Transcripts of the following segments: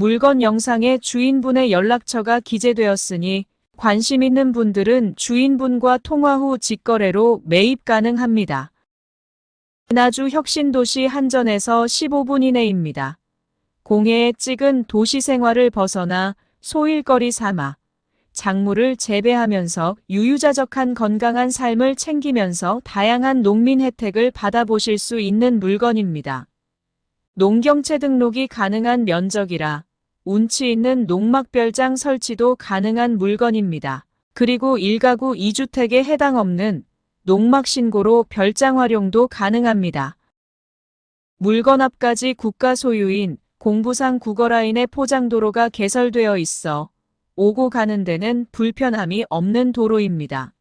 물건 영상에 주인분의 연락처가 기재되었으니 관심 있는 분들은 주인분과 통화 후 직거래로 매입 가능합니다. 나주 혁신도시 한전에서 15분 이내입니다. 공해에 찍은 도시 생활을 벗어나 소일거리 삼아 작물을 재배하면서 유유자적한 건강한 삶을 챙기면서 다양한 농민 혜택을 받아보실 수 있는 물건입니다. 농경채 등록이 가능한 면적이라 운치 있는 농막별장 설치도 가능한 물건입니다. 그리고 1가구 2주택에 해당 없는 농막 신고로 별장 활용도 가능합니다. 물건 앞까지 국가 소유인 공부상 국어라인의 포장도로가 개설되어 있어 오고 가는 데는 불편함이 없는 도로입니다.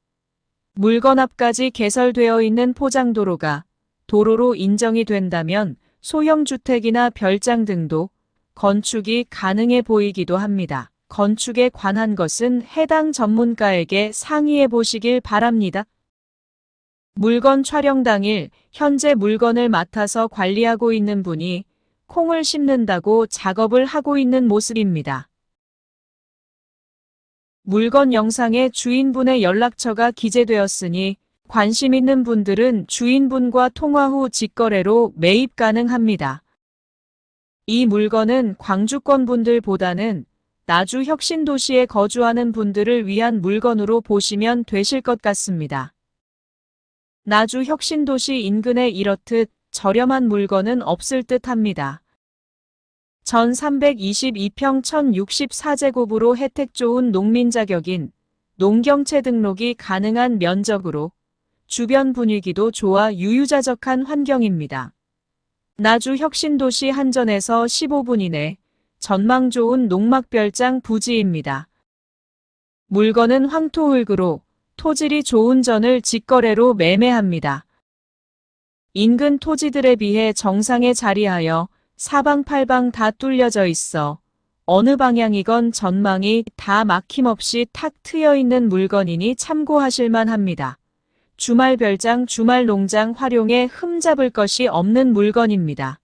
물건 앞까지 개설되어 있는 포장도로가 도로로 인정이 된다면 소형 주택이나 별장 등도 건축이 가능해 보이기도 합니다. 건축에 관한 것은 해당 전문가에게 상의해 보시길 바랍니다. 물건 촬영 당일 현재 물건을 맡아서 관리하고 있는 분이 콩을 심는다고 작업을 하고 있는 모습입니다. 물건 영상에 주인분의 연락처가 기재되었으니 관심 있는 분들은 주인분과 통화 후 직거래로 매입 가능합니다. 이 물건은 광주권 분들보다는 나주 혁신도시에 거주하는 분들을 위한 물건으로 보시면 되실 것 같습니다. 나주 혁신도시 인근에 이렇듯 저렴한 물건은 없을 듯 합니다. 전 322평 1064제곱으로 혜택 좋은 농민 자격인 농경채 등록이 가능한 면적으로 주변 분위기도 좋아 유유자적한 환경입니다. 나주 혁신도시 한전에서 15분 이내 전망 좋은 농막별장 부지입니다. 물건은 황토흙으로 토질이 좋은 전을 직거래로 매매합니다. 인근 토지들에 비해 정상에 자리하여 사방팔방 다 뚫려져 있어 어느 방향이건 전망이 다 막힘없이 탁 트여 있는 물건이니 참고하실 만 합니다. 주말 별장, 주말 농장 활용에 흠잡을 것이 없는 물건입니다.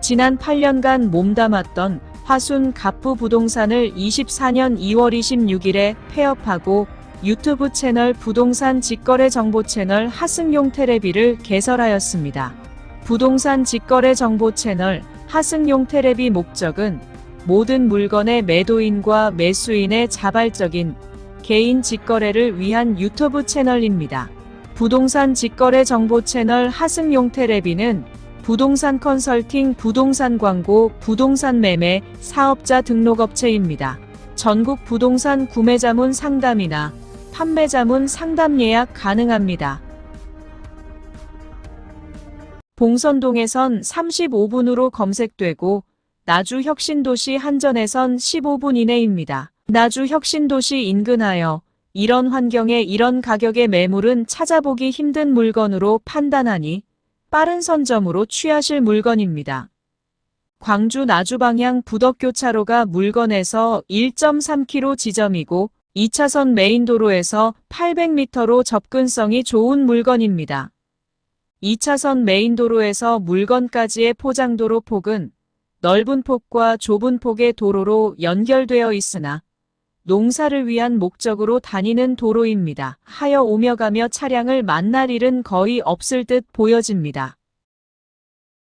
지난 8년간 몸담았던 화순 갑부 부동산을 24년 2월 26일에 폐업하고 유튜브 채널 부동산 직거래 정보 채널 하승용 테레비를 개설하였습니다. 부동산 직거래 정보 채널 하승용 테레비 목적은 모든 물건의 매도인과 매수인의 자발적인 개인 직거래를 위한 유튜브 채널입니다. 부동산 직거래 정보 채널 하승용 테레비는 부동산 컨설팅, 부동산 광고, 부동산 매매, 사업자 등록업체입니다. 전국 부동산 구매자문 상담이나 판매자문 상담 예약 가능합니다. 봉선동에선 35분으로 검색되고 나주 혁신도시 한전에선 15분 이내입니다. 나주 혁신도시 인근하여 이런 환경에 이런 가격의 매물은 찾아보기 힘든 물건으로 판단하니 빠른 선점으로 취하실 물건입니다. 광주 나주 방향 부덕교차로가 물건에서 1.3km 지점이고 2차선 메인도로에서 800m로 접근성이 좋은 물건입니다. 2차선 메인도로에서 물건까지의 포장도로 폭은 넓은 폭과 좁은 폭의 도로로 연결되어 있으나 농사를 위한 목적으로 다니는 도로입니다. 하여 오며 가며 차량을 만날 일은 거의 없을 듯 보여집니다.